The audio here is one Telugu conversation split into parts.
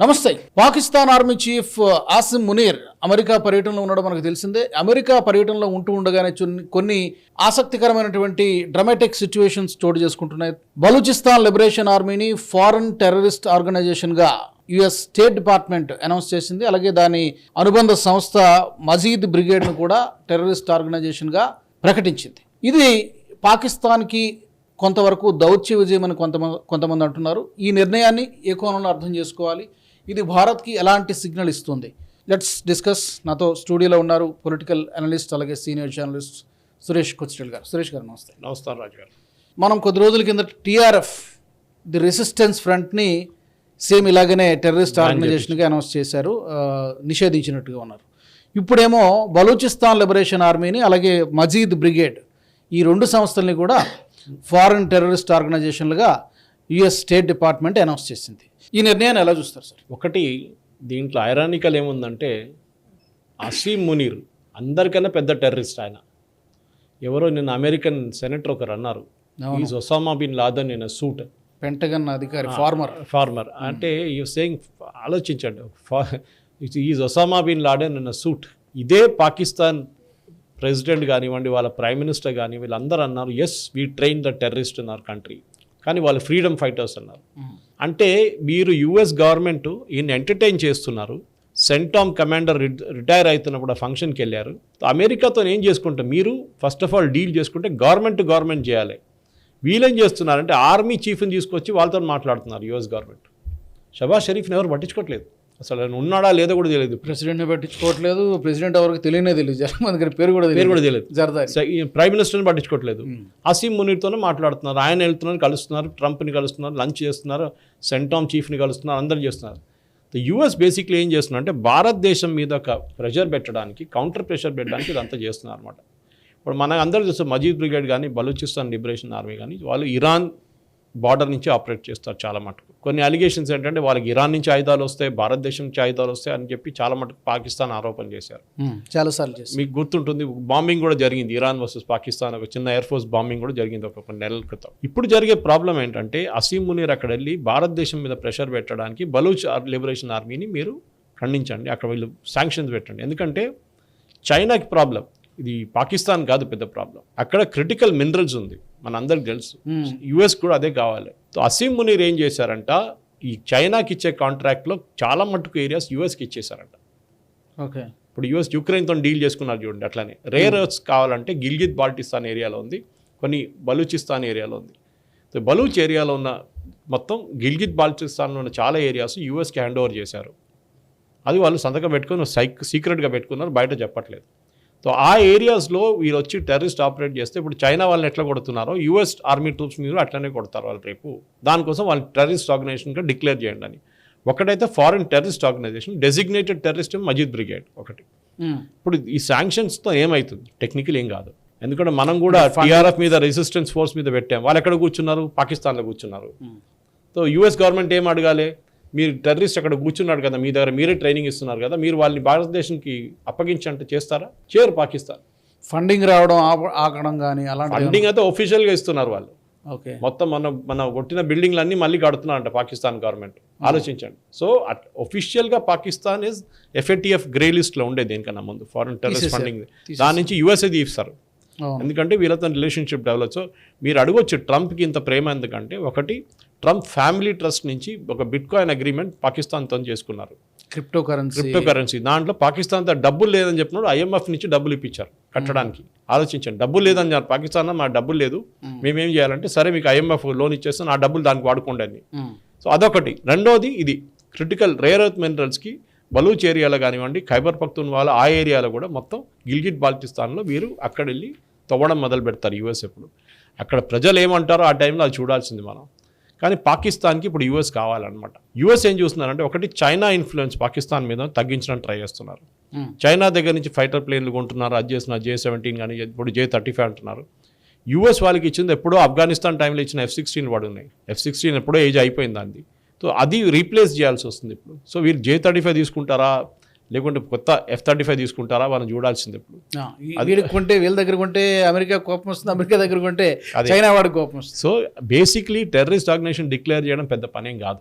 నమస్తే. Pakistan army chief Asim Munir America పర్యటనలో ఉండడం మనకు తెలిసిందే. అమెరికా పర్యటనలో ఉంటూ ఉండగానే కొన్ని ఆసక్తికరమైనటువంటి డ్రమాటిక్ సిచ్యువేషన్స్ చోటు చేసుకుంటున్నాయి. బలూచిస్తాన్ లిబరేషన్ ఆర్మీని ఫారెన్ టెర్రరిస్ట్ ఆర్గనైజేషన్గా యుఎస్ స్టేట్ డిపార్ట్మెంట్ అనౌన్స్ చేసింది. అలాగే దాని అనుబంధ సంస్థ మజీద్ బ్రిగేడ్ను కూడా టెర్రరిస్ట్ ఆర్గనైజేషన్గా ప్రకటించింది. ఇది పాకిస్తాన్కి కొంతవరకు దౌత్య విజయం అని కొంతమంది కొంతమంది అంటున్నారు. ఈ నిర్ణయాన్ని ఏ కోణంలో అర్థం చేసుకోవాలి? ఇది భారత్కి ఎలాంటి సిగ్నల్ ఇస్తుంది? లెట్స్ డిస్కస్ నాతో స్టూడియోలో ఉన్నారు పొలిటికల్ అనలిస్ట్ అలాగే సీనియర్ జర్నలిస్ట్ సురేష్ కొచ్చిటల్ గారు. సురేష్ గారు నమస్తే. నమస్కారం రాజు గారు. మనం కొద్ది రోజుల కింద టీఆర్ఎఫ్ ది రెసిస్టెన్స్ ఫ్రంట్ని సేమ్ ఇలాగనే టెర్రరిస్ట్ ఆర్గనైజేషన్గా అనౌన్స్ చేశారు. నిషేధించినట్టుగా ఉన్నారు. ఇప్పుడేమో బలూచిస్తాన్ లిబరేషన్ ఆర్మీని అలాగే మజీద్ బ్రిగేడ్ ఈ రెండు సంస్థల్ని కూడా ఫారెన్ టెర్రరిస్ట్ ఆర్గనైజేషన్లుగా యుఎస్ స్టేట్ డిపార్ట్మెంట్ అనౌన్స్ చేసింది. ఈ నిర్ణయాన్ని ఎలా చూస్తారు సార్? ఒకటి దీంట్లో ఐరానికల్ ఏముందంటే అసీం మునీర్ అందరికన్నా పెద్ద టెర్రరిస్ట్ ఆయన. ఎవరో నిన్న అమెరికన్ సెనేటర్ ఒకరు అన్నారు is Osama bin Laden in suit Pentagon అధికారి ఫార్మర్ ఫార్మర్ అంటే ఈ సేయింగ్ ఆలోచించండి is Osama bin Laden in suit ఇదే పాకిస్తాన్ ప్రెసిడెంట్ కానివ్వండి వాళ్ళ ప్రైమ్ మినిస్టర్ కానీ వీళ్ళందరూ అన్నారు yes we train the terrorist in our country కానీ వాళ్ళు ఫ్రీడమ్ ఫైటర్స్ అన్నారు. అంటే మీరు యుఎస్ గవర్నమెంట్ ఈయన ఎంటర్టైన్ చేస్తున్నారు. సెంటామ్ కమాండర్ రిటైర్ అవుతున్నప్పుడు ఫంక్షన్కి వెళ్ళారు. అమెరికాతో ఏం చేసుకుంటే మీరు ఫస్ట్ ఆఫ్ ఆల్ డీల్ చేసుకుంటే గవర్నమెంట్ గవర్నమెంట్ చేయాలి. వీళ్ళేం చేస్తున్నారంటే ఆర్మీ చీఫ్ని తీసుకొచ్చి వాళ్ళతో మాట్లాడుతున్నారు యుఎస్ గవర్నమెంట్ షబాజ్ షరీఫ్ని ఎవరు పట్టించుకోవట్లేదు. అసలు ఆయన ఉన్నాడా లేదో కూడా తెలియదు ప్రెసిడెంట్ని పట్టించుకోవట్లేదు ప్రెసిడెంట్ ఎవరికి తెలియనే తెలియదు మంది దగ్గర పేరు కూడా పేరు తెలియదు కూడా తెలియదు జర్దారి. ప్రైమ్ మినిస్టర్ని పట్టించుకోవట్లేదు. అసీం మునీర్తోనే మాట్లాడుతున్నారు ఆయన వెళ్తున్నారు కలుస్తున్నారు ట్రంప్ని కలుస్తున్నారు లంచ్ చేస్తున్నారు సెంటామ్ చీఫ్ని కలుస్తున్నారు అందరు చేస్తున్నారు. యుఎస్ బేసిక్లీ ఏం చేస్తున్నారు అంటే భారతదేశం మీద ఒక ప్రెషర్ పెట్టడానికి కౌంటర్ ప్రెషర్ పెట్టడానికి ఇదంతా చేస్తున్నారు అనమాట ఇప్పుడు మన అందరూ చూస్తే మజీద్ బ్రిగేడ్ కానీ బలూచిస్తాన్ లిబరేషన్ ఆర్మీ కానీ వాళ్ళు ఇరాన్ బార్డర్ నుంచి ఆపరేట్ చేస్తారు చాలా మటుకు. కొన్ని అలిగేషన్స్ ఏంటంటే వాళ్ళకి ఇరాన్ నుంచి ఆయుధాలు వస్తాయి భారతదేశం నుంచి ఆయుధాలు వస్తాయి అని చెప్పి చాలా మటుకు పాకిస్తాన్ ఆరోపణ చేశారు. చాలా సార్లు చేసి మీకు గుర్తుంటుంది బాంబింగ్ కూడా జరిగింది. ఇరాన్ వర్సెస్ పాకిస్తాన్ ఒక చిన్న ఎయిర్ ఫోర్స్ బాంబింగ్ కూడా జరిగింది ఒక కొన్ని నెలల క్రితం. ఇప్పుడు జరిగే ప్రాబ్లం ఏంటంటే అసీం మునీర్ అక్కడ వెళ్ళి భారతదేశం మీద ప్రెషర్ పెట్టడానికి బలూచ్ ఆర్- లిబరేషన్ ఆర్మీని మీరు ఖండించండి. అక్కడ వీళ్ళు శాంక్షన్స్ పెట్టండి. ఎందుకంటే చైనాకి ప్రాబ్లం ఇది పాకిస్తాన్ కాదు పెద్ద ప్రాబ్లం అక్కడ క్రిటికల్ మినరల్స్ ఉంది. మన అందరికి తెలుసు యుఎస్ కూడా అదే కావాలి. అసీం మునీర్ ఏం చేశారంట? ఈ చైనాకి ఇచ్చే కాంట్రాక్ట్లో చాలా మట్టుకు ఏరియాస్ యుఎస్కి ఇచ్చేశారంట. ఓకే. ఇప్పుడు యూఎస్ యుక్రెయిన్తో డీల్ చేసుకున్నారు చూడండి అట్లానే. రేర్ ఎర్త్స్ కావాలంటే గిల్గిత్ బాల్టిస్తాన్ ఏరియాలో ఉంది. కొన్ని బలూచిస్తాన్ ఏరియాలో ఉంది. బలూచ్ ఏరియాలో ఉన్న మొత్తం గిల్గిత్ బాల్టిస్తాన్లో ఉన్న చాలా ఏరియాస్ యూఎస్కి హ్యాండ్ ఓవర్ చేశారు. అది వాళ్ళు సంతకం పెట్టుకుని సైక్ సీక్రెట్గా పెట్టుకున్నారు. బయట చెప్పట్లేదు. సో ఆ ఏరియాస్లో వీళ్ళు వచ్చి టెర్రరిస్ట్ ఆపరేట్ చేస్తే ఇప్పుడు చైనా వాళ్ళని ఎట్లా కొడుతున్నారో యూఎస్ ఆర్మీ ట్రూప్స్ మీరు అట్లనే కొడతారు వాళ్ళు రేపు. దానికోసం వాళ్ళు టెర్రరిస్ట్ ఆర్గనైజేషన్గా డిక్లేర్ చేయండి అని ఒకటైతే foreign terrorist organisation designated terrorist Majeed brigade ఒకటి. ఇప్పుడు ఈ శాంక్షన్స్తో ఏమవుతుంది టెక్నికల్ ఏం కాదు. ఎందుకంటే మనం కూడా టీఆర్ఎఫ్ మీద రెసిస్టెన్స్ ఫోర్స్ మీద పెట్టాం. వాళ్ళు ఎక్కడ కూర్చున్నారు? పాకిస్తాన్లో కూర్చున్నారు. సో యూఎస్ గవర్నమెంట్ ఏం అడగాలి? మీరు టెర్రరిస్ట్ అక్కడ కూర్చున్నాడు కదా మీ దగ్గర మీరే ట్రైనింగ్ ఇస్తున్నారు కదా మీరు వాళ్ళని భారతదేశంకి అప్పగించంటే చేస్తారా? చేయరు పాకిస్తాన్. ఫండింగ్ రావడం ఆగడం కానీ అలాంటి ఫండింగ్ అయితే ఒఫీషియల్గా ఇస్తున్నారు వాళ్ళు. ఓకే. మొత్తం మన మన కొట్టిన బిల్డింగ్లు అన్నీ మళ్ళీ కడుతున్నారంట పాకిస్తాన్ గవర్నమెంట్. ఆలోచించండి. సో ఒఫీషియల్గా పాకిస్తాన్ ఇస్ ఎఫ్ఏటిఎఫ్ గ్రే లిస్ట్లో ఉండేది దేనికన్నా ముందు ఫారెన్ టెర్రరిస్ట్. ఫండింగ్ దాని నుంచి యూఎస్ఏ తీస్తారు. ఎందుకంటే వీళ్ళతో రిలేషన్షిప్ డెవలప్ సో మీరు అడగొచ్చు ట్రంప్కి ఇంత ప్రేమ ఎందుకంటే ఒకటి ట్రంప్ ఫ్యామిలీ ట్రస్ట్ నుంచి ఒక బిట్ కాయిన్ అగ్రిమెంట్ పాకిస్తాన్తో చేసుకున్నారు. క్రిప్టో కరెన్సీ క్రిప్టో కరెన్సీ దాంట్లో పాకిస్తాన్తో డబ్బులు లేదని చెప్పినప్పుడు ఐఎంఎఫ్ నుంచి డబ్బులు ఇప్పించారు కట్టడానికి. ఆలోచించండి డబ్బులు లేదని చెప్పారు. పాకిస్తాన్ మా డబ్బులు లేదు. మేమేం. చేయాలంటే సరే మీకు ఐఎంఎఫ్ లోన్ ఇచ్చేస్తాను ఆ డబ్బులు దానికి వాడుకోండి అని. సో అదొకటి. రెండోది ఇది. క్రిటికల్ రేర్ ఎర్త్ మినరల్స్కి బలూచ్ ఏరియాలో కానివ్వండి ఖైబర్ పఖ్తూన్వాలా ఆ ఏరియాలో కూడా మొత్తం గిల్గిట్ బాల్టిస్తాన్లో వీరు అక్కడ వెళ్ళి తవ్వడం మొదలు పెడతారు యూఎస్ ఎప్పుడు. అక్కడ ప్రజలు ఏమంటారో ఆ టైంలో అది చూడాల్సింది మనం. కానీ పాకిస్తాన్కి ఇప్పుడు యూఎస్ కావాలన్నమాట. యూఎస్ ఏం చూస్తున్నారంటే ఒకటి చైనా ఇన్ఫ్లుయెన్స్ పాకిస్తాన్ మీద తగ్గించడానికి ట్రై చేస్తున్నారు. చైనా దగ్గర నుంచి ఫైటర్ ప్లేన్లు కొంటున్నారు అది చేస్తున్నారు జే సెవెంటీన్ కానీ ఇప్పుడు జే థర్టీ ఫైవ్ అంటున్నారు. యూఎస్ వాళ్ళకి ఇచ్చింది ఎప్పుడో ఆఫ్ఘనిస్తాన్ టైంలో ఇచ్చిన ఎఫ్ సిక్స్టీన్ వాడు ఉన్నాయి. ఎఫ్ సిక్స్టీన్ ఎప్పుడో ఏజ్ అయిపోయింది అంది సో అది రీప్లేస్ చేయాల్సి వస్తుంది ఇప్పుడు. సో వీళ్ళు జే థర్టీ ఫైవ్ తీసుకుంటారా? లేకుంటే కొత్త ఎఫ్ థర్టీ ఫైవ్ తీసుకుంటారా? మనం చూడాల్సింది ఇప్పుడు. వీడికి కొంటే వీళ్ళ దగ్గర కొంటే అమెరికా కోపం వస్తుంది అమెరికా దగ్గర కొంటే అదే. చైనా వాడికి కోపం వస్తుంది. So basically terrorist organisation declare చేయడం పెద్ద పనేం కాదు.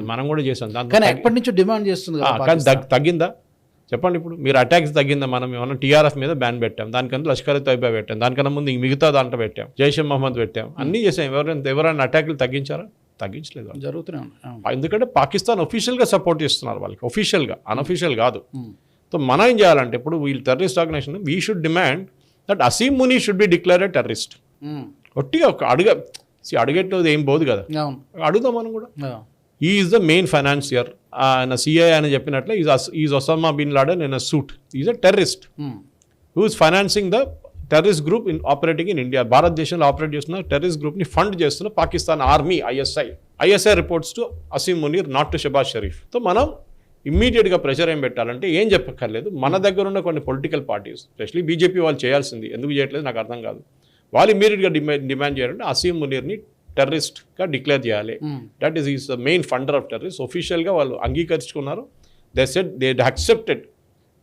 మనం కూడా చేసాం. కానీ ఎప్పటి నుంచో డిమాండ్ చేస్తుంది కానీ తగ్- తగ్గిందా? చెప్పండి ఇప్పుడు. మీరు అటాక్స్ తగ్గిందా? మనం ఏమన్నా టీఆర్ఎఫ్ మీద బ్యాన్ పెట్టాం. దానికన్నా లష్కర్ తైబా పెట్టాం. దానికన్నా ముందు ఇంక మిగతా దాంట్లో పెట్టాం. జైషే మహమ్మద్ పెట్టాం. అన్నీ చేసాం. ఎవరైనా ఎవరైనా అటాక్లు తగ్గించారా? తగ్గించలేదు వాళ్ళు. జరుగుతూనే ఉన్నాయి. ఎందుకంటే పాకిస్తాన్ ఒఫీషియల్గా సపోర్ట్ చేస్తున్నారు వాళ్ళకి ఒఫీషియల్గా అన్అఫీషియల్ కాదు. సో మనం ఏం చేయాలంటే ఇప్పుడు వీళ్ళు terrorist organisation we should demand that Asim Munir should be declare terrorist. ఒట్టిగా ఒక అడుగ అడిగేట్లేదు ఏం పోదు కదా అడుగుదాం మనం కూడా. ఈజ్ ద మెయిన్ ఫైనాన్సియర్ ఆయన సిఐ అని చెప్పినట్లే is is Osama bin Laden in a suit is a terrorist. Who is financing the terrorist group in operating in India. భారతదేశంలో ఆపరేట్ చేస్తున్న టెర్రరిస్ట్ గ్రూప్ని ఫండ్ చేస్తున్న Pakistan army ISI. ISI reports to Asim Munir not to Shahbaz Sharif. So మనం ఇమ్మీడియట్గా ప్రెషర్ ఏం పెట్టాలంటే ఏం చెప్పక్కర్లేదు. మన దగ్గర ఉన్న కొన్ని పొలిటికల్ పార్టీస్ ఎస్పెషలీ బీజేపీ వాళ్ళు చేయాల్సింది. ఎందుకు చేయట్లేదు నాకు అర్థం కాదు. వాళ్ళు ఇమ్మీడియట్గా డిమాండ్ డిమాండ్ చేయాలంటే అసీమ్ మునీర్ని టెర్రరిస్ట్గా డిక్లేర్ చేయాలి. That is is the main funder of terrorist ఒఫీషియల్గా వాళ్ళు అంగీకరించుకున్నారు. They set they accepted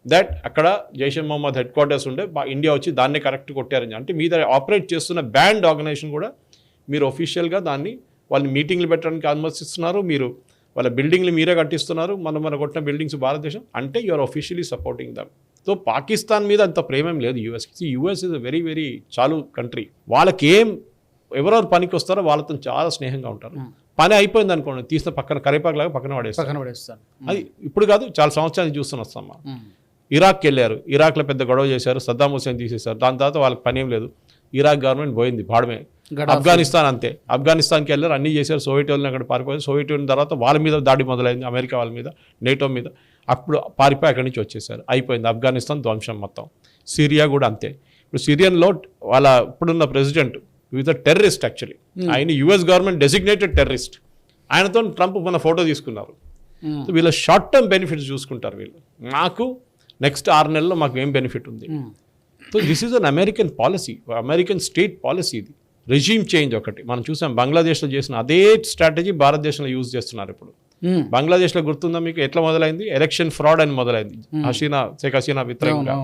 that అక్కడ జైషే మహమ్మద్ హెడ్ క్వార్టర్స్ ఉండే ఇండియా వచ్చి దాన్నే కరెక్ట్ కొట్టారని. అంటే మీద ఆపరేట్ చేస్తున్న బ్యాండ్ ఆర్గనైజేషన్ కూడా మీరు ఒఫీషియల్గా దాన్ని వాళ్ళని మీటింగ్లు పెట్టడానికి అనుమతిస్తున్నారు మీరు వాళ్ళ బిల్డింగ్లు మీరే కట్టిస్తున్నారు మనం మన కొట్టిన బిల్డింగ్స్ భారతదేశం అంటే you are officially supporting them so Pakistan మీద అంత ప్రేమేం లేదు US US is a very very చాలు కంట్రీ వాళ్ళకి ఏం ఎవరెవరు పనికి వస్తారో వాళ్ళతో చాలా స్నేహంగా ఉంటారు. పని అయిపోయింది అనుకోండి తీసిన పక్కన కరేపాకులాగా పక్కన పడేస్తారు. పక్కన పడేస్తాను అది ఇప్పుడు కాదు చాలా సంవత్సరాలు చూస్తున్న వస్తాం. ఇరాక్కి వెళ్ళారు. ఇరాక్లో పెద్ద గొడవ చేశారు. సద్దాం హుసేన్ తీసేశారు. దాని తర్వాత వాళ్ళకి పని ఏం లేదు. ఇరాక్ గవర్నమెంట్ పోయింది బాడమే. ఆఫ్ఘనిస్తాన్ అంతే. ఆఫ్ఘనిస్తాన్కి వెళ్ళారు. అన్నీ చేశారు. సోవియట్ వాళ్ళని అక్కడ పారిపోయారు. సోవియట్ యూనియన్ తర్వాత వాళ్ళ మీద దాడి మొదలైంది. అమెరికా వాళ్ళ మీద నేటో మీద. అప్పుడు పారిపోయి అక్కడి నుంచి వచ్చేసారు అయిపోయింది. ఆఫ్ఘనిస్తాన్ ధ్వంసం మొత్తం. సిరియా కూడా అంతే. ఇప్పుడు సిరియన్లో వాళ్ళ ఇప్పుడున్న ప్రెసిడెంట్ విత్ టెర్రరిస్ట్ యాక్చువల్లీ ఆయన యుఎస్ గవర్నమెంట్ డెసిగ్నేటెడ్ టెర్రరిస్ట్ ఆయనతో ట్రంప్ మన ఫోటో తీసుకున్నారు. సో వీళ్ళ షార్ట్ టర్మ్ బెనిఫిట్స్ చూసుకుంటారు వీళ్ళు. మాకు నెక్స్ట్ ఆరు నెలల్లో మాకు ఏం బెనిఫిట్ ఉంది. So this is an American policy American state policy ఇది. రెజీమ్ చేంజ్ ఒకటి. మనం చూసాం బంగ్లాదేశ్లో చేసిన అదే స్ట్రాటజీ భారతదేశంలో యూజ్ చేస్తున్నారు ఇప్పుడు. బంగ్లాదేశ్లో గుర్తుందా మీకు? ఎట్లా మొదలైంది? ఎలక్షన్ ఫ్రాడ్ అని మొదలైంది. హసీనా షేక్ హసీనా వ్యతిరేకంగా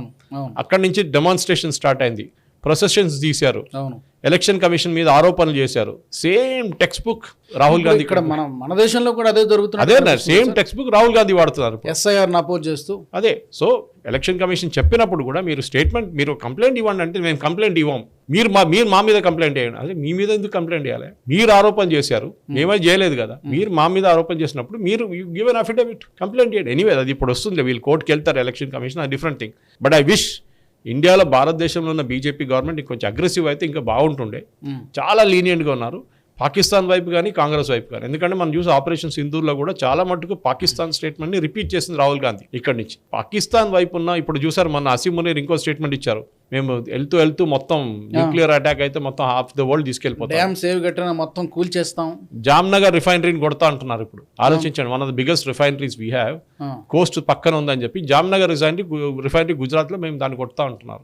అక్కడి నుంచి డెమాన్స్ట్రేషన్ స్టార్ట్ అయింది. ప్రొసెషన్స్ తీశారు. అవును. ఎలక్షన్ కమిషన్ మీద ఆరోపణలు చేశారు. Same textbook Rahul Gandhi ఇక్కడ మన మన దేశంలో కూడా అదే జరుగుతుంది అదే same textbook Rahul Gandhi వాడుతున్నారు. ఎస్ఐఆర్ అపోజ్ చేస్తూ. అదే. సో ఎలక్షన్ కమిషన్ చెప్పినప్పుడు కూడా మీరు స్టేట్మెంట్ మీరు కంప్లైంట్ ఇవ్వండి అంటే మేము కంప్లైంట్ ఇవ్వం. మీరు మా మీరు మా మీద కంప్లైంట్ చేయండి అదే మీ మీద ఎందుకు కంప్లైంట్ చేయాలి మీరు ఆరోపణ చేశారు. మేమే. చేయలేదు కదా. మీరు మా మీద ఆరోపణ చేసినప్పుడు మీరు గివ్ అన్ అఫిడవిట్ కంప్లైంట్ చేయండి. ఎనీవే అది ఇప్పుడు వస్తుంది వీళ్ళు కోర్టుకి వెళ్తారు. ఎలక్షన్ కమిషన్ అది different thing but I wish ఇండియాలో భారతదేశంలో ఉన్న బీజేపీ గవర్నమెంట్ ఇంకొంచెం అగ్రెసివ్ అయితే ఇంకా బాగుంటుండే. చాలా లీనియంట్గా ఉన్నారు పాకిస్తాన్ వైపు కానీ కాంగ్రెస్ వైపు కానీ. ఎందుకంటే మనం చూసి ఆపరేషన్ సింధూర్లో కూడా చాలా మటుకు పాకిస్తాన్ స్టేట్మెంట్ని రిపీట్ చేసింది రాహుల్ గాంధీ ఇక్కడి నుంచి. పాకిస్తాన్ వైపు ఉన్న ఇప్పుడు చూసారు మన అసీం మునీర్ ఇంకో స్టేట్మెంట్ ఇచ్చారు. మేము వెళ్తూ వెళ్తూ మొత్తం న్యూక్లియర్ అటాక్ అయితే మొత్తం హాఫ్ ద వరల్డ్ తీసుకెళ్ళిపోతాం. డ్యామ్ సేవ్ కట్టిన మొత్తం కూల్చేస్తాం జామ్నగర్ రిఫైనరీని కొడతా అంటున్నారు ఇప్పుడు. ఆలోచించండి one of the biggest refineries we have coast పక్కన ఉందని చెప్పి జామ్నగర్ రిఫైనరీ రిఫైనరీ గుజరాత్లో మేము దాన్ని కొడతా అంటున్నారు.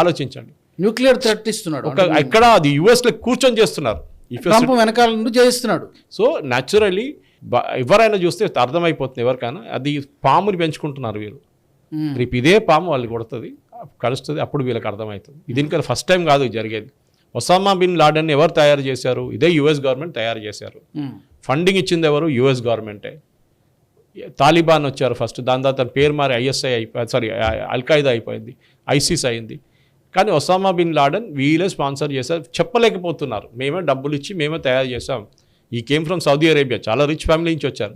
ఆలోచించండి. న్యూక్లియర్ థ్రెట్ ఒక ఇక్కడ అది యుఎస్లో కూర్చొని చేస్తున్నారు. ట్రంప్ వెనకాల నుండి చేయిస్తున్నాడు సో న్యాచురల్లీ ఎవరైనా చూస్తే అర్థమైపోతుంది ఎవరికైనా. అది పాముని పెంచుకుంటున్నారు వీళ్ళు. ఉమ్. రేపు ఇదే పాము వాళ్ళు కొడుతుంది కలుస్తుంది అప్పుడు వీళ్ళకి అర్థమవుతుంది. ఇది ఇంకా ఫస్ట్ టైం కాదు జరిగేది. ఒసామా బిన్ లాడెన్ ఎవరు తయారు చేశారు? ఇదే యుఎస్ గవర్నమెంట్ తయారు చేశారు. ఫండింగ్ ఇచ్చింది ఎవరు? యుఎస్ గవర్నమెంటే. తాలిబాన్ వచ్చారు ఫస్ట్ దాని తర్వాత తన పేరు మారి ఐఎస్ఐ అయిపోయింది సారీ అల్ఖాయిదా అయిపోయింది ఐసిస్ అయింది. కానీ ఒసామా బిన్ లాడెన్ వీళ్ళే స్పాన్సర్ చేశారు. చెప్పలేకపోతున్నారు. మేమే డబ్బులు ఇచ్చి మేమే తయారు చేసాం ఈ కేమ్ ఫ్రమ్ సౌదీ అరేబియా. చాలా రిచ్ ఫ్యామిలీ నుంచి వచ్చారు.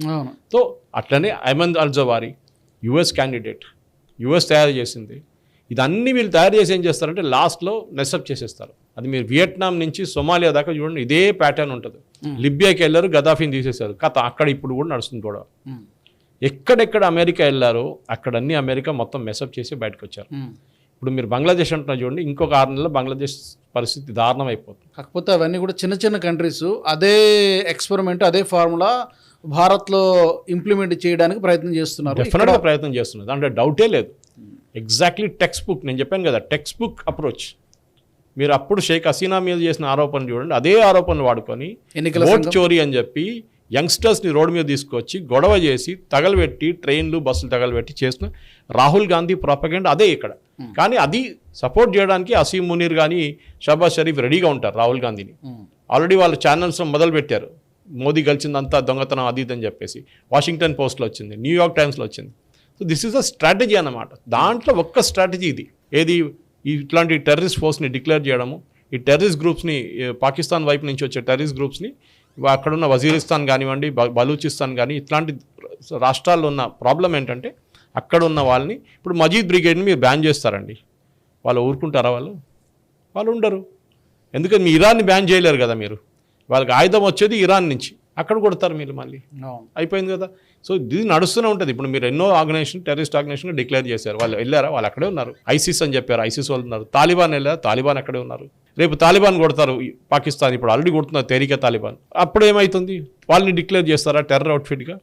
సో అట్లనే Ayman al Zawahiri US candidate US తయారు చేసింది. ఇదన్నీ వీళ్ళు తయారు చేసి ఏం చేస్తారంటే లాస్ట్లో నెసప్ చేసేస్తారు. అది మీరు వియట్నాం నుంచి సొమాలియా దాకా చూడండి ఇదే ప్యాటర్న్ ఉంటుంది. లిబియాకి వెళ్ళారు గదాఫీని తీసేశారు. కథ అక్కడ ఇప్పుడు కూడా నడుస్తుంది గొడవ. ఉమ్. ఎక్కడెక్కడ అమెరికా వెళ్ళారో అక్కడన్నీ అమెరికా మొత్తం మెసప్ చేసి బయటకు వచ్చారు. ఇప్పుడు మీరు బంగ్లాదేశ్ అంటున్నారు చూడండి ఇంకొక ఆరు నెలల్లో బంగ్లాదేశ్ పరిస్థితి దారుణం అయిపోతుంది కాకపోతే అవన్నీ కూడా చిన్న చిన్న కంట్రీస్ అదే ఎక్స్పెరిమెంట్ అదే ఫార్ములా భారత్లో ఇంప్లిమెంట్ చేయడానికి ప్రయత్నం చేస్తున్నారు. డెఫినెట్గా ప్రయత్నం చేస్తున్నారు. దాంట్లో డౌటే లేదు. ఎగ్జాక్ట్లీ టెక్స్ట్ బుక్ నేను చెప్పాను కదా టెక్స్ట్ బుక్ అప్రోచ్ మీరు అప్పుడు షేక్ హసీనా మీద చేసిన ఆరోపణలు చూడండి అదే ఆరోపణలు వాడుకొని ఎన్నికల ఓట్ చోరీ అని చెప్పి యంగ్స్టర్స్ని రోడ్డు మీద తీసుకొచ్చి గొడవ చేసి తగలబెట్టి ట్రైన్లు బస్సులు తగలబెట్టి చేసిన రాహుల్ గాంధీ ప్రాపగెండ్ అదే ఇక్కడ. కానీ అది సపోర్ట్ చేయడానికి అసీం మునీర్ కానీ షబాజ్ షరీఫ్ రెడీగా ఉంటారు రాహుల్ గాంధీని. ఆల్రెడీ వాళ్ళ ఛానల్స్ మొదలు పెట్టారు. మోదీ గెలిచిందంతా దొంగతనం అది ఇది అని చెప్పేసి. వాషింగ్టన్ పోస్ట్లో వచ్చింది న్యూయార్క్ టైమ్స్లో వచ్చింది. So this is a strategy అన్నమాట. దాంట్లో ఒక్క స్ట్రాటజీ ఇది. ఏది? ఇట్లాంటి టెర్రరిస్ట్ ఫోర్స్ని డిక్లేర్ చేయడము. ఈ టెర్రరిస్ట్ గ్రూప్స్ని పాకిస్తాన్ వైపు నుంచి వచ్చే టెర్రరిస్ట్ గ్రూప్స్ని అక్కడున్న వజీరిస్తాన్ కానివ్వండి బ- బలూచిస్తాన్ కానీ ఇట్లాంటి రాష్ట్రాల్లో ఉన్న ప్రాబ్లం ఏంటంటే అక్కడ ఉన్న వాళ్ళని ఇప్పుడు మజీద్ బ్రిగేడ్ని మీరు బ్యాన్ చేస్తారండి. వాళ్ళు ఊరుకుంటారా వాళ్ళు? వాళ్ళు ఉండరు. ఎందుకంటే మీ ఇరాన్ని బ్యాన్ చేయలేరు కదా మీరు? వాళ్ళకి ఆయుధం వచ్చేది ఇరాన్ నుంచి. అక్కడ కొడతారు మీరు మళ్ళీ. అయిపోయింది కదా? సో ఇది నడుస్తూనే ఉంటుంది. ఇప్పుడు మీరు ఎన్నో ఆర్గనైజేషన్ టెర్రరిస్ట్ ఆర్గనైజేషన్ డిక్లేర్ చేశారు. వాళ్ళు వెళ్ళారా? వాళ్ళు అక్కడే ఉన్నారు. ఐసిస్ అని చెప్పారు. ఐసిస్ వాళ్ళు ఉన్నారు. తాలిబాన్ వెళ్ళారు? తాలిబాన్ అక్కడే ఉన్నారు. రేపు తాలిబాన్ కొడతారు పాకిస్తాన్. ఇప్పుడు ఆల్రెడీ కొడుతున్నారు తెరిక తాలిబాన్. అప్పుడు ఏమవుతుంది వాళ్ళని డిక్లేర్ చేస్తారా టెర్రర్ అవుట్ఫిట్గా?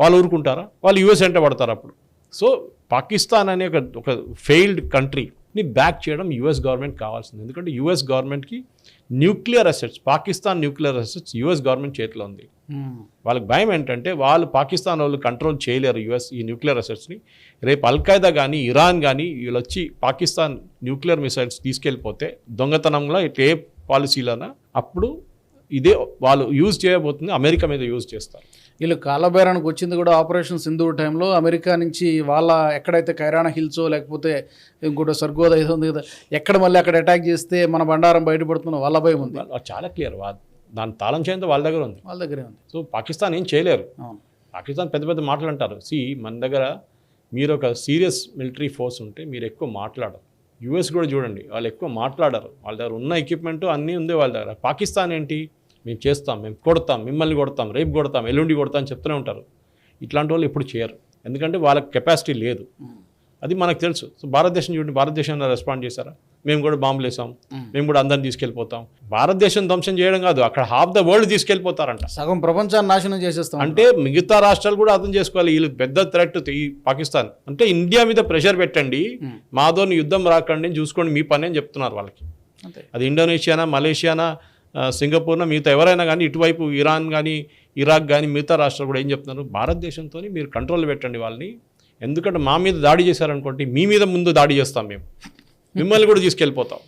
వాళ్ళు ఊరుకుంటారా? వాళ్ళు యూఎస్ ఎంట పడతారు అప్పుడు. సో పాకిస్తాన్ అనే ఒక ఒక ఫెయిల్డ్ కంట్రీని బ్యాక్ చేయడం యుఎస్ గవర్నమెంట్ కావాల్సింది. ఎందుకంటే యుఎస్ గవర్నమెంట్కి nuclear assets Pakistan nuclear assets US government చేతిలో ఉంది. ఉమ్. వాళ్ళకి భయం ఏంటంటే వాళ్ళు పాకిస్తాన్ వాళ్ళు కంట్రోల్ చేయలేరు యుఎస్ ఈ న్యూక్లియర్ అసెట్స్ని రేపు అల్ఖైదా కానీ ఇరాన్ కానీ వీళ్ళు వచ్చి పాకిస్తాన్ న్యూక్లియర్ మిసైల్స్ తీసుకెళ్ళిపోతే దొంగతనంలో ఇట్లా ఏ పాలసీలనా అప్పుడు ఇదే వాళ్ళు యూజ్ చేయబోతుంది అమెరికా మీద యూజ్ చేస్తారు. వీళ్ళు కాలబేరానికి వచ్చింది కూడా ఆపరేషన్ సింధూర్ టైంలో. అమెరికా నుంచి వాళ్ళ ఎక్కడైతే కైరాణ హిల్సో లేకపోతే ఇంకోటి సర్గోద ఉంది కదా ఎక్కడ మళ్ళీ అక్కడ అటాక్ చేస్తే మన బండారం బయటపడుతున్న వాళ్ళ భయం ఉంది. చాలా క్లియర్ దాని తాళం చేయంతో వాళ్ళ దగ్గర ఉంది. వాళ్ళ దగ్గరే ఉంది. సో పాకిస్తాన్ ఏం చేయలేరు. పాకిస్తాన్ పెద్ద పెద్ద మాటలు అంటారు. సి మన దగ్గర మీరు ఒక సీరియస్ మిలిటరీ ఫోర్స్ ఉంటే మీరు ఎక్కువ మాట్లాడరు. యూఎస్ కూడా చూడండి వాళ్ళు ఎక్కువ మాట్లాడరు. వాళ్ళ దగ్గర ఉన్న ఎక్విప్మెంట్ అన్నీ ఉంది వాళ్ళ దగ్గర. పాకిస్తాన్ ఏంటి? మేము చేస్తాం మేము కొడతాం మిమ్మల్ని కొడతాం రేపు కొడతాం ఎల్లుండి కొడతాం అని చెప్తూనే ఉంటారు. ఇట్లాంటి వాళ్ళు ఎప్పుడు చేయరు. ఎందుకంటే వాళ్ళకి కెపాసిటీ లేదు. అది మనకు తెలుసు. సో భారతదేశం చూడండి భారతదేశం రెస్పాండ్ చేశారా? మేము కూడా బాంబులు వేసాం. మేము. కూడా అందరిని తీసుకెళ్ళిపోతాం. భారతదేశం ధ్వంసం చేయడం కాదు. అక్కడ హాఫ్ ద వరల్డ్ తీసుకెళ్ళిపోతారంట. సగం ప్రపంచాన్ని నాశనం చేసేస్తాం. అంటే మిగతా రాష్ట్రాలు కూడా అర్థం చేసుకోవాలి. వీళ్ళు పెద్ద థ్రెట్ ఈ పాకిస్తాన్. అంటే ఇండియా మీద ప్రెషర్ పెట్టండి. మాతోని యుద్ధం రాకండి చూసుకోండి మీ పని అని చెప్తున్నారు వాళ్ళకి. అది ఇండోనేషియానా మలేషియానా సింగపూర్నా మిగతా ఎవరైనా కానీ ఇటువైపు ఇరాన్ కానీ ఇరాక్ కానీ మిగతా రాష్ట్రాలు కూడా ఏం చెప్తున్నారు? భారతదేశంతో మీరు కంట్రోల్ పెట్టండి వాళ్ళని. ఎందుకంటే మా మీద దాడి చేశారనుకోండి మీ మీద ముందు దాడి చేస్తాం మేము. మిమ్మల్ని కూడా తీసుకెళ్ళిపోతాం.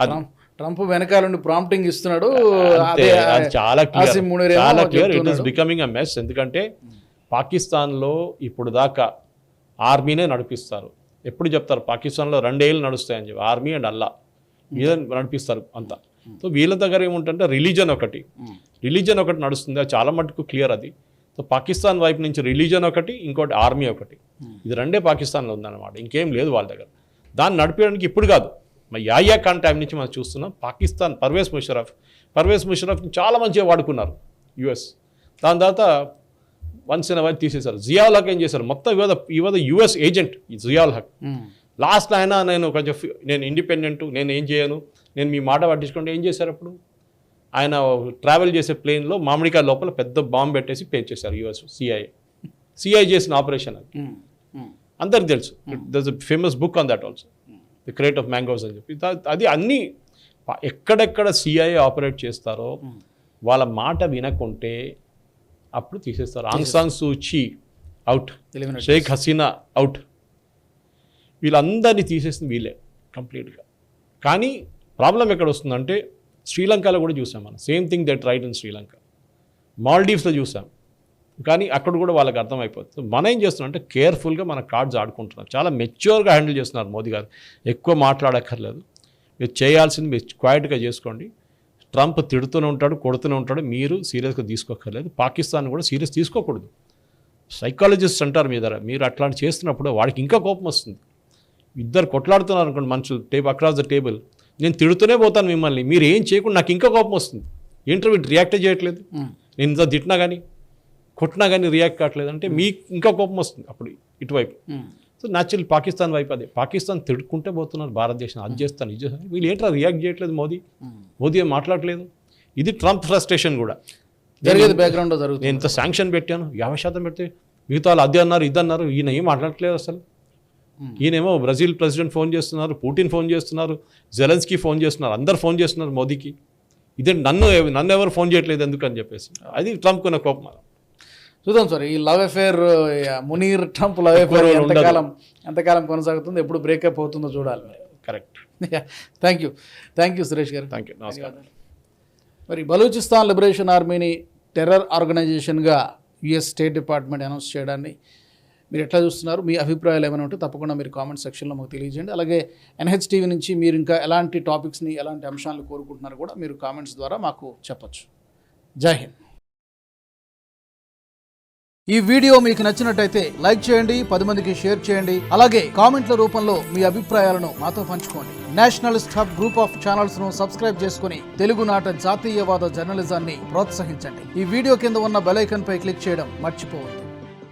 అది ట్రంప్ వెనకాల నుండి ప్రాంప్టింగ్ ఇస్తున్నాడు. చాలా క్లియర్ చాలా క్లియర్ ఇట్ చెప్తున్నాడు. బికమింగ్ అ మెస్ ఎందుకంటే పాకిస్తాన్లో ఇప్పుడు దాకా ఆర్మీనే నడిపిస్తారు. ఎప్పుడు చెప్తారు? పాకిస్తాన్లో రెండేళ్ళు నడుస్తాయని చెప్పి. Army and Allah. మీద నడిపిస్తారు అంతా. సో వీళ్ళ దగ్గర ఏముంటుంటే రిలీజన్ ఒకటి. రిలీజన్ ఒకటి నడుస్తుంది. అది చాలా మటుకు క్లియర్ అది. సో పాకిస్తాన్ వైపు నుంచి రిలీజన్ ఒకటి ఇంకోటి ఆర్మీ ఒకటి. ఇది రెండే పాకిస్తాన్లో ఉందన్నమాట. ఇంకేం లేదు వాళ్ళ దగ్గర. దాన్ని నడిపించడానికి ఇప్పుడు కాదు. మరి యాయా ఖాన్ టైం నుంచి మనం చూస్తున్నాం. పాకిస్తాన్ పర్వేజ్ ముషరఫ్ పర్వేజ్ ముషరఫ్ని చాలా మంచిగా వాడుకున్నారు యుఎస్. దాని తర్వాత వన్స్ ఇన్ వైల్ తీసేశారు. జియాల్ హక్ ఏం చేశారు? మొత్తం ఇవాళ ఇవాళ US agent Ziaul Haq. Last ఆయన నేను కొంచెం నేను ఇండిపెండెంట్ నేను ఏం చేయను? నేను మీ మాట పట్టించుకుంటే ఏం చేశారు అప్పుడు? ఆయన ట్రావెల్ చేసే ప్లేన్లో మామిడికాయ లోపల పెద్ద బాంబు పెట్టేసి పే చేశారు యుఎస్ సిఐఏ సిఐ చేసిన ఆపరేషన్ అది. ఉమ్. ఉమ్. అందరికి తెలుసు. This famous book on that also the crate of mangoes అని చెప్పి. అది అన్ని ఎక్కడెక్కడ సిఐఏ ఆపరేట్ చేస్తారో వాళ్ళ మాట వినకుంటే అప్పుడు తీసేస్తారు. ఆంగ్సాన్ సూచి అవుట్ షేక్ హసీనా అవుట్ వీళ్ళందరినీ తీసేసింది వీళ్ళే కంప్లీట్గా. కానీ ప్రాబ్లం ఎక్కడ వస్తుందంటే శ్రీలంకలో కూడా చూసాం మనం. Same thing that right in Sri Lanka మాల్డీవ్స్లో చూసాం. కానీ అక్కడ కూడా వాళ్ళకి అర్థమైపోతుంది. మనం ఏం చేస్తున్నాం అంటే కేర్ఫుల్గా మన కార్డ్స్ ఆడుకుంటున్నాం. చాలా మెచ్యూర్గా హ్యాండిల్ చేస్తున్నారు మోదీ గారు. ఎక్కువ మాట్లాడక్కర్లేదు. మీరు చేయాల్సింది మీరు క్వైట్గా చేసుకోండి. ట్రంప్ తిడుతూనే ఉంటాడు కొడుతూనే ఉంటాడు. మీరు సీరియస్గా తీసుకోక్కర్లేదు. పాకిస్తాన్ కూడా సీరియస్ తీసుకోకూడదు. సైకాలజిస్ట్ అంటారు మీ దగ్గర మీరు అట్లాంటి చేస్తున్నప్పుడు వాడికి ఇంకా కోపం వస్తుంది. ఇద్దరు కొట్లాడుతున్నారు అనుకోండి మనుషులు టేబుల్ అక్రాస్ ద టేబుల్ నేను తిడుతూనే పోతాను మిమ్మల్ని. మీరు ఏం చేయకుండా నాకు ఇంకా కోపం వస్తుంది. ఇంటర్వ్యూ రియాక్టే చేయట్లేదు. నేను ఇంత తిట్టినా కానీ కొట్టినా కానీ రియాక్ట్ కావట్లేదు అంటే మీకు ఇంకా కోపం వస్తుంది అప్పుడు ఇటువైపు. సో న్యాచురల్ పాకిస్తాన్ వైపు అదే. పాకిస్తాన్ తిడుకుంటే పోతున్నారు భారతదేశం. అది చేస్తాను ఇది చేస్తాను. వీళ్ళు ఏంట్రా రియాక్ట్ చేయట్లేదు మోదీ. మోదీ ఏం మాట్లాడలేదు ఇది ట్రంప్ ఫ్రస్ట్రేషన్ కూడా. జరిగేది బ్యాక్గ్రౌండ్లో జరుగుతుంది. నేను ఇంత శాంక్షన్ పెట్టాను. యాభై శాతం పెడితే మిగతా వాళ్ళు అది అన్నారు ఇది అన్నారు ఈయన ఏం మాట్లాడట్లేదు అసలు. ఈయనేమో బ్రెజిల్ ప్రెసిడెంట్ ఫోన్ చేస్తున్నారు పుటిన్ ఫోన్ చేస్తున్నారు జెలెన్స్కీ ఫోన్ చేస్తున్నారు అందరు ఫోన్ చేస్తున్నారు మోదీకి. ఇదే నన్ను నన్ను ఎవరు ఫోన్ చేయట్లేదు ఎందుకు అని చెప్పేసి అది ట్రంప్ కొన్న కోపం. చూద్దాం సార్ ఈ love affair Munir Trump love affair. ఎంతకాలం ఎంతకాలం కొనసాగుతుంది ఎప్పుడు బ్రేకప్ అవుతుందో చూడాలి correct thank you thank you Suresh garu. Thank you నమస్కారం మరి బలూచిస్తాన్ లిబరేషన్ ఆర్మీని టెర్రర్ ఆర్గనైజేషన్గా యుఎస్ స్టేట్ డిపార్ట్మెంట్ అనౌన్స్ చేయడాన్ని మీరు ఎట్లా చూస్తున్నారు? మీ అభిప్రాయాలు ఏమైనా ఉంటే తప్పకుండా మీరు కామెంట్ సెక్షన్లో మాకు తెలియజేయండి. అలాగే ఎన్హెచ్ టీవీ నుంచి మీరు ఇంకా ఎలాంటి టాపిక్స్ని ఎలాంటి అంశాలను కోరుకుంటున్నారో కూడా మీరు కామెంట్స్ ద్వారా మాకు చెప్పచ్చు. జై హింద్. ఈ వీడియో మీకు నచ్చినట్టయితే లైక్ చేయండి పది మందికి షేర్ చేయండి. అలాగే కామెంట్ల రూపంలో మీ అభిప్రాయాలను మాతో పంచుకోండి. నేషనలిస్ట్ హబ్ గ్రూప్ ఆఫ్ ఛానల్స్ను సబ్స్క్రైబ్ చేసుకుని తెలుగునాట జాతీయవాద జర్నలిజాన్ని ప్రోత్సహించండి. ఈ వీడియో కింద ఉన్న బెలైకన్ పై క్లిక్ చేయడం మర్చిపోవద్దు.